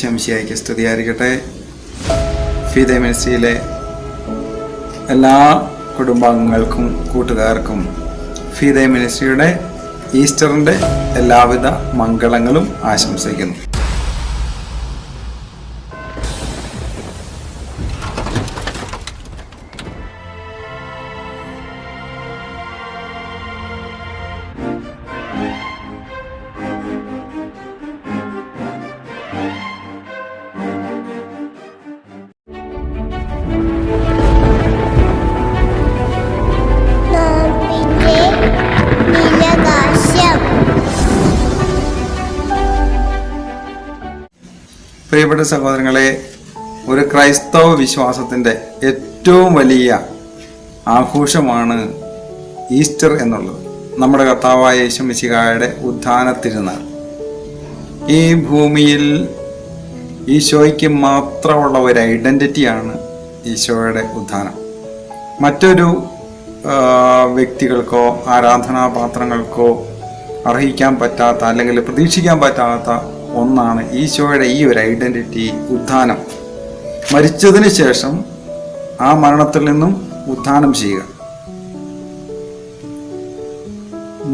ശംശിയായിക്ക് സ്തുതിയായിരിക്കട്ടെ. ഫീദ മിനിസ്ട്രിയിലെ എല്ലാ കുടുംബാംഗങ്ങൾക്കും കൂട്ടുകാർക്കും ഫീദ മിനിസ്ട്രിയുടെ ഈസ്റ്ററിന്റെ എല്ലാവിധ മംഗളങ്ങളും ആശംസിക്കുന്നു. പ്രിയപ്പെട്ട സഹോദരങ്ങളെ ഒരു ക്രൈസ്തവ വിശ്വാസത്തിന്റെ ഏറ്റവും വലിയ ആഘോഷമാണ് ഈസ്റ്റർ എന്നുള്ളത്. നമ്മുടെ കർത്താവായ യേശു മിശികായുടെ ഉദ്ധാന തിരുനാൾ ഈ ഭൂമിയിൽ ഈശോയ്ക്ക് മാത്രമുള്ള ഒരു ഐഡന്റിറ്റിയാണ് ഈശോയുടെ ഉദ്ധാനം മറ്റൊരു വ്യക്തികൾക്കോ ആരാധനാപാത്രങ്ങൾക്കോ അർഹിക്കാൻ പറ്റാത്ത അല്ലെങ്കിൽ പ്രതീക്ഷിക്കാൻ പറ്റാത്ത ഒന്നാണ് ഈശോയുടെ ഈ ഒരു ഐഡന്റിറ്റി ഉത്ഥാനം. മരിച്ചതിന് ശേഷം ആ മരണത്തിൽ നിന്നും ഉത്ഥാനം ചെയ്യുക.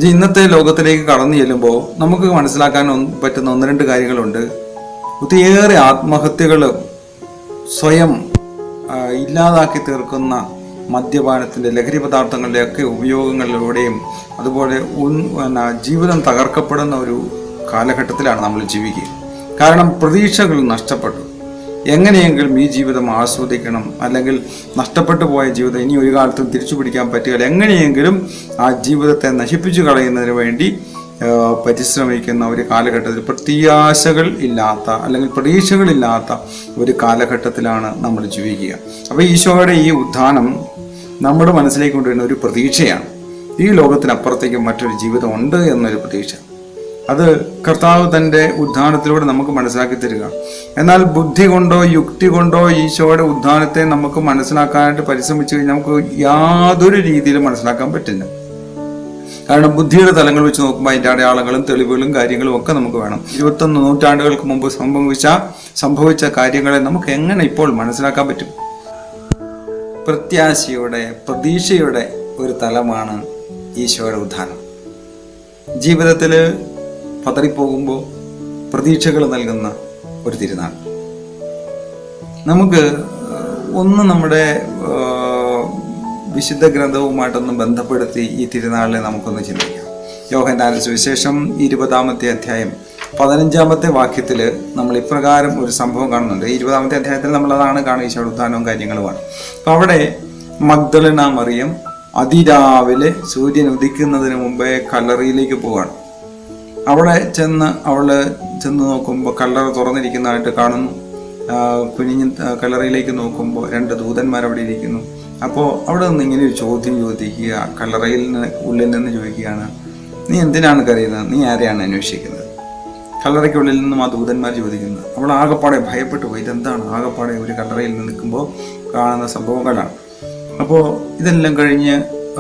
ഇന്നത്തെ ലോകത്തിലേക്ക് കടന്നു ചെല്ലുമ്പോൾ നമുക്ക് മനസ്സിലാക്കാൻ പറ്റുന്ന ഒന്ന് രണ്ട് കാര്യങ്ങളുണ്ട്. ഒത്തിരിയേറെ ആത്മഹത്യകൾ സ്വയം ഇല്ലാതാക്കി തീർക്കുന്ന മദ്യപാനത്തിന്റെ ലഹരി പദാർത്ഥങ്ങളുടെയൊക്കെ ഉപയോഗങ്ങളിലൂടെയും അതുപോലെ ജീവിതം തകർക്കപ്പെടുന്ന ഒരു കാലഘട്ടത്തിലാണ് നമ്മൾ ജീവിക്കുക. കാരണം പ്രതീക്ഷകൾ നഷ്ടപ്പെട്ടു. എങ്ങനെയെങ്കിലും ഈ ജീവിതം ആസ്വദിക്കണം. അല്ലെങ്കിൽ നഷ്ടപ്പെട്ടു പോയ ജീവിതം ഇനി ഒരു കാലത്തും തിരിച്ചു പിടിക്കാൻ പറ്റുകയില്ല. എങ്ങനെയെങ്കിലും ആ ജീവിതത്തെ നശിപ്പിച്ചു കളയുന്നതിന് വേണ്ടി പരിശ്രമിക്കുന്ന ഒരു കാലഘട്ടത്തിൽ പ്രത്യാശകൾ ഇല്ലാത്ത അല്ലെങ്കിൽ പ്രതീക്ഷകളില്ലാത്ത ഒരു കാലഘട്ടത്തിലാണ് നമ്മൾ ജീവിക്കുക. അപ്പോൾ ഈശോയുടെ ഈ ഉത്ഥാനം നമ്മുടെ മനസ്സിലേക്ക് കൊണ്ടുവരുന്ന ഒരു പ്രതീക്ഷയാണ്. ഈ ലോകത്തിനപ്പുറത്തേക്ക് മറ്റൊരു ജീവിതം ഉണ്ട് എന്നൊരു പ്രതീക്ഷ. അത് കർത്താവ് തന്റെ ഉദ്ധാനത്തിലൂടെ നമുക്ക് മനസ്സിലാക്കി തരിക. എന്നാൽ ബുദ്ധി കൊണ്ടോ യുക്തി കൊണ്ടോ ഈശോയുടെ ഉദ്ധാനത്തെ നമുക്ക് മനസ്സിലാക്കാനായിട്ട് പരിശ്രമിച്ചു കഴിഞ്ഞാൽ നമുക്ക് യാതൊരു രീതിയിലും മനസ്സിലാക്കാൻ പറ്റില്ല. കാരണം ബുദ്ധിയുടെ തലങ്ങൾ വെച്ച് നോക്കുമ്പോൾ അതിന്റെ അടയാളങ്ങളും തെളിവുകളും കാര്യങ്ങളും ഒക്കെ നമുക്ക് വേണം. ഇരുപത്തൊന്ന് നൂറ്റാണ്ടുകൾക്ക് മുമ്പ് സംഭവിച്ച സംഭവിച്ച കാര്യങ്ങളെ നമുക്ക് എങ്ങനെ ഇപ്പോൾ മനസ്സിലാക്കാൻ പറ്റും? പ്രത്യാശയുടെ പ്രതീക്ഷയുടെ ഒരു തലമാണ് ഈശോയുടെ ഉദ്ധാനം. ജീവിതത്തിൽ പതറിപ്പോകുമ്പോൾ പ്രതീക്ഷകൾ നൽകുന്ന ഒരു തിരുനാൾ. നമുക്ക് ഒന്ന് നമ്മുടെ വിശുദ്ധ ഗ്രന്ഥവുമായിട്ടൊന്ന് ബന്ധപ്പെടുത്തി ഈ തിരുനാളിനെ നമുക്കൊന്ന് ചിന്തിക്കാം. യോഹന്നാന സുവിശേഷം ഇരുപതാമത്തെ അധ്യായം പതിനഞ്ചാമത്തെ വാക്യത്തിൽ നമ്മൾ ഇപ്രകാരം ഒരു സംഭവം കാണുന്നുണ്ട്. ഇരുപതാമത്തെ അധ്യായത്തിൽ നമ്മൾ അതാണ് കാണുക ഈശോയുടെ ഉദ്ധാനവും കാര്യങ്ങളുമാണ്. അപ്പം അവിടെ മഗ്ദലന മറിയം അതിരാവിലെ സൂര്യൻ ഉദിക്കുന്നതിന് മുമ്പേ കല്ലറിയിലേക്ക് പോവാണ്. അവിടെ ചെന്ന് അവൾ ചെന്ന് നോക്കുമ്പോൾ കല്ലറ തുറന്നിരിക്കുന്നതായിട്ട് കാണുന്നു. കുഞ്ഞിഞ്ഞ് കല്ലറയിലേക്ക് നോക്കുമ്പോൾ രണ്ട് ദൂതന്മാർ അവിടെ ഇരിക്കുന്നു. അപ്പോൾ അവിടെ നിന്ന് ഇങ്ങനെ ഒരു ചോദ്യം ചോദിക്കുക കല്ലറയിൽ നിന്ന് ഉള്ളിൽ നിന്ന് ചോദിക്കുകയാണ് നീ എന്തിനാണ് കരയുന്നത്? നീ ആരെയാണ് അന്വേഷിക്കുന്നത്? കല്ലറയ്ക്കുള്ളിൽ നിന്നും ആ ദൂതന്മാർ ചോദിക്കുന്നത് അവൾ ആകെപ്പാടെ ഭയപ്പെട്ടു പോയി. ഇതെന്താണ്? ആകെപ്പാടെ ഒരു കല്ലറയിൽ നിൽക്കുമ്പോൾ കാണുന്ന സംഭവങ്ങളാണ്. അപ്പോൾ ഇതെല്ലാം കഴിഞ്ഞ്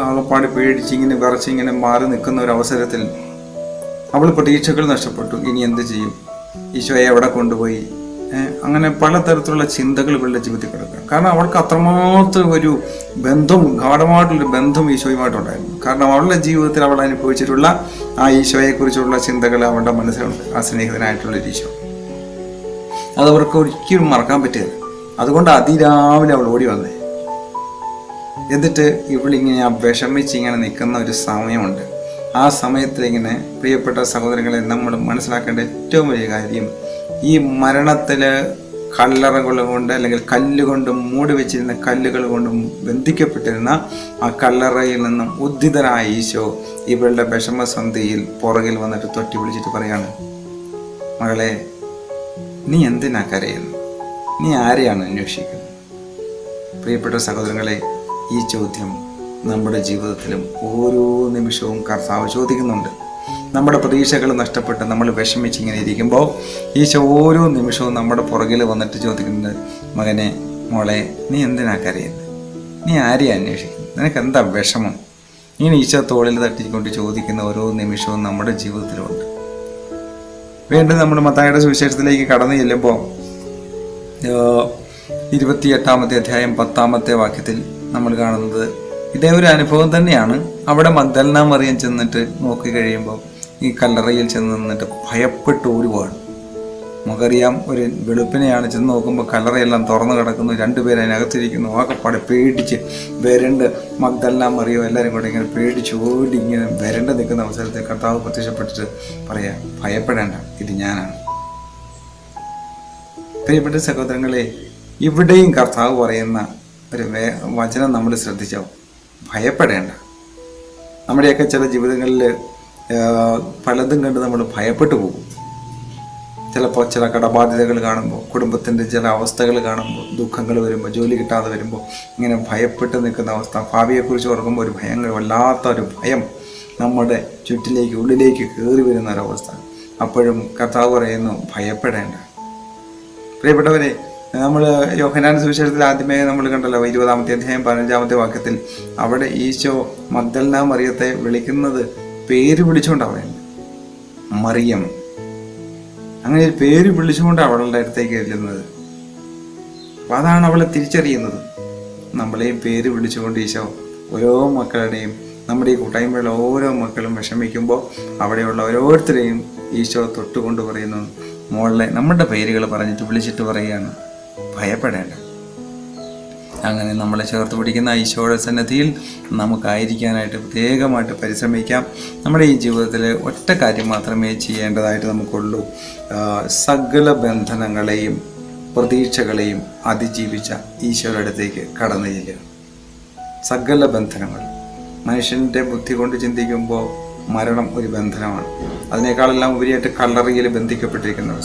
ആകെപ്പാടെ പേടിച്ച് ഇങ്ങനെ വിറച്ചിങ്ങനെ മാറി നിൽക്കുന്ന ഒരു അവസരത്തിൽ അവൾ പ്രതീക്ഷകൾ നഷ്ടപ്പെട്ടു. ഇനി എന്ത് ചെയ്യും? ഈശോയെ എവിടെ കൊണ്ടുപോയി? അങ്ങനെ പലതരത്തിലുള്ള ചിന്തകൾ ഇവളുടെ ജീവിതത്തിൽ കിടക്കുക. കാരണം അവൾക്ക് അത്രമാത്രം ഒരു ബന്ധം ഗാഠമായിട്ടുള്ളൊരു ബന്ധം ഈശോയുമായിട്ടുണ്ടായിരുന്നു. കാരണം അവളുടെ ജീവിതത്തിൽ അവൾ അനുഭവിച്ചിട്ടുള്ള ആ ഈശോയെക്കുറിച്ചുള്ള ചിന്തകൾ അവളുടെ മനസ്സിലുണ്ട് ആ സ്നേഹിതനായിട്ടുള്ള ഈശോ. അത് അവർക്ക് ഒരിക്കലും മറക്കാൻ പറ്റിയത് അതുകൊണ്ട് അതിരാവിലെ അവൾ ഓടി വന്നേ. എന്നിട്ട് ഇവളിങ്ങനെ വിഷമിച്ച് ഇങ്ങനെ നിൽക്കുന്ന ഒരു സമയമുണ്ട്. ആ സമയത്തിൽ ഇങ്ങനെ പ്രിയപ്പെട്ട സഹോദരങ്ങളെ നമ്മൾ മനസ്സിലാക്കേണ്ട ഏറ്റവും വലിയ കാര്യം ഈ മരണത്തിൽ കല്ലറകൾ കൊണ്ട് അല്ലെങ്കിൽ കല്ലുകൊണ്ട് മൂടി വെച്ചിരുന്ന കല്ലുകൾ കൊണ്ടും ബന്ധിക്കപ്പെട്ടിരുന്ന ആ കല്ലറയിൽ നിന്നും ഉദ്ധിതനായ ഈശോ ഇവളുടെ വിഷമസന്ധിയിൽ പുറകിൽ വന്നിട്ട് തൊട്ടി വിളിച്ചിട്ട് പറയാണ് മകളെ നീ എന്തിനാ കരയുന്നു? നീ ആരെയാണ് അന്വേഷിക്കുന്നത്? പ്രിയപ്പെട്ട സഹോദരങ്ങളെ ഈ ചോദ്യം നമ്മുടെ ജീവിതത്തിലും ഓരോ നിമിഷവും കർത്താവ് ചോദിക്കുന്നുണ്ട്. നമ്മുടെ പ്രതീക്ഷകൾ നഷ്ടപ്പെട്ട് നമ്മൾ വിഷമിച്ച് ഇങ്ങനെ ഇരിക്കുമ്പോൾ ഈശോ ഓരോ നിമിഷവും നമ്മുടെ പുറകിൽ വന്നിട്ട് ചോദിക്കുന്നുണ്ട് മകനെ മോളെ നീ എന്തിനാ കരയുന്നത് നീ ആരെയും അന്വേഷിക്കുന്നു? നിനക്ക് എന്താ വിഷമം? ഇങ്ങനെ ഈശോ തോളിൽ തട്ടിക്കൊണ്ട് ചോദിക്കുന്ന ഓരോ നിമിഷവും നമ്മുടെ ജീവിതത്തിലുണ്ട്. വീണ്ടും നമ്മൾ മത്തായുടെ സുവിശേഷത്തിലേക്ക് കടന്നു ചെല്ലുമ്പോൾ ഇരുപത്തിയെട്ടാമത്തെ അധ്യായം പത്താമത്തെ വാക്യത്തിൽ നമ്മൾ കാണുന്നത് ഇതേ ഒരു അനുഭവം തന്നെയാണ് അവിടെ മഗ്ദലന മറിയൻ ചെന്നിട്ട് നോക്കി കഴിയുമ്പോൾ ഈ കല്ലറയിൽ ചെന്ന് നിന്നിട്ട് ഭയപ്പെട്ട് ഓടുവാണ് നമുക്കറിയാം ഒരു വെളുപ്പിനെയാണ് ചെന്ന് നോക്കുമ്പോൾ കല്ലറയെല്ലാം തുറന്നു കിടക്കുന്നു. രണ്ടുപേരും അതിനകത്തിരിക്കുന്നു. ആകെപ്പാടെ പേടിച്ച് വരണ്ട് മഗ്ദല്ലാം മറിയോ എല്ലാവരും കൂടെ ഇങ്ങനെ പേടിച്ച് ഓടി ഇങ്ങനെ വരണ്ട് നിൽക്കുന്ന അവസരത്തിൽ കർത്താവ് പ്രത്യക്ഷപ്പെട്ടിട്ട് പറയാം ഭയപ്പെടേണ്ട ഇത് ഞാനാണ്. പ്രിയപ്പെട്ട സഹോദരങ്ങളെ ഇവിടെയും കർത്താവ് പറയുന്ന ഒരു വചനം നമ്മൾ ശ്രദ്ധിച്ചോ? ഭയപ്പെടേണ്ട. നമ്മുടെയൊക്കെ ചില ജീവിതങ്ങളിൽ പലതും കണ്ട് നമ്മൾ ഭയപ്പെട്ടു പോകും. ചിലപ്പോൾ ചില കടബാധ്യതകൾ കാണുമ്പോൾ കുടുംബത്തിന്റെ ചില അവസ്ഥകൾ കാണുമ്പോൾ ദുഃഖങ്ങൾ വരുമ്പോൾ ജോലി കിട്ടാതെ വരുമ്പോൾ ഇങ്ങനെ ഭയപ്പെട്ട് നിൽക്കുന്ന അവസ്ഥ ഭാവിയെക്കുറിച്ച് ഓർക്കുമ്പോൾ ഒരു ഭയങ്കര വല്ലാത്ത ഒരു ഭയം നമ്മുടെ ചുറ്റിലേക്ക് ഉള്ളിലേക്ക് കയറി വരുന്ന ഒരവസ്ഥ അപ്പോഴും കർത്താവ് പറയുന്നു ഭയപ്പെടേണ്ട. പ്രിയപ്പെട്ടവരെ നമ്മൾ യോഹനാൻ സുവിശേഷത്തിൽ ആദ്യമേ നമ്മൾ കണ്ടല്ലോ ഇരുപതാമത്തെ അധ്യായം പതിനഞ്ചാമത്തെ വാക്യത്തിൽ അവിടെ ഈശോ മദ്ദൽന മറിയത്തെ വിളിക്കുന്നത് പേര് വിളിച്ചുകൊണ്ടാണ് പറയുന്നത്. മറിയം. അങ്ങനെ ഒരു പേര് വിളിച്ചുകൊണ്ട് അവളുടെ അടുത്തേക്ക് ചെല്ലുന്നത്. അപ്പം അതാണ് അവളെ തിരിച്ചറിയുന്നത്. നമ്മളെയും പേര് വിളിച്ചുകൊണ്ട് ഈശോ ഓരോ മക്കളുടെയും നമ്മുടെ ഈ കൂട്ടായ്മയുള്ള ഓരോ മക്കളും വിഷമിക്കുമ്പോൾ അവിടെയുള്ള ഓരോരുത്തരെയും ഈശോ തൊട്ടുകൊണ്ട് പറയുന്നു മോളിലെ നമ്മുടെ പേരുകൾ പറഞ്ഞിട്ട് വിളിച്ചിട്ട് പറയുകയാണ്. ഭയപ്പെടേണ്ട. അങ്ങനെ നമ്മളെ ചേർത്ത് പിടിക്കുന്ന ഈശോയുടെ സന്നദ്ധിയിൽ നമുക്കായിരിക്കാനായിട്ട് പ്രത്യേകമായിട്ട് പരിശ്രമിക്കാം. നമ്മുടെ ഈ ജീവിതത്തിൽ ഒറ്റ കാര്യം മാത്രമേ ചെയ്യേണ്ടതായിട്ട് നമുക്കുള്ളൂ. സകല ബന്ധനങ്ങളെയും പ്രതീക്ഷകളെയും അതിജീവിച്ച ഈശോയുടെ അടുത്തേക്ക് കടന്നു ചെല്ലുക. സകല ബന്ധനങ്ങൾ. മനുഷ്യന്റെ ബുദ്ധി കൊണ്ട് ചിന്തിക്കുമ്പോൾ മരണം ഒരു ബന്ധനമാണ്. അതിനേക്കാളെല്ലാം ഉപരിയായിട്ട് കളറിയിൽ ബന്ധിക്കപ്പെട്ടിരിക്കുന്ന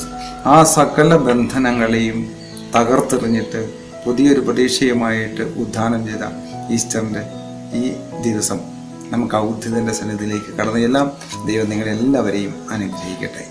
ആ സകല ബന്ധനങ്ങളെയും തകർത്തെറിഞ്ഞിട്ട് പുതിയൊരു പ്രതീക്ഷയുമായിട്ട് ഉദ്ധാനം ചെയ്ത ഈസ്റ്ററിന്റെ ഈ ദിവസം നമുക്ക് ആ സന്നിധിയിലേക്ക് കടന്നു ചെല്ലാം ദൈവം നിങ്ങളെല്ലാവരെയും അനുഗ്രഹിക്കട്ടെ.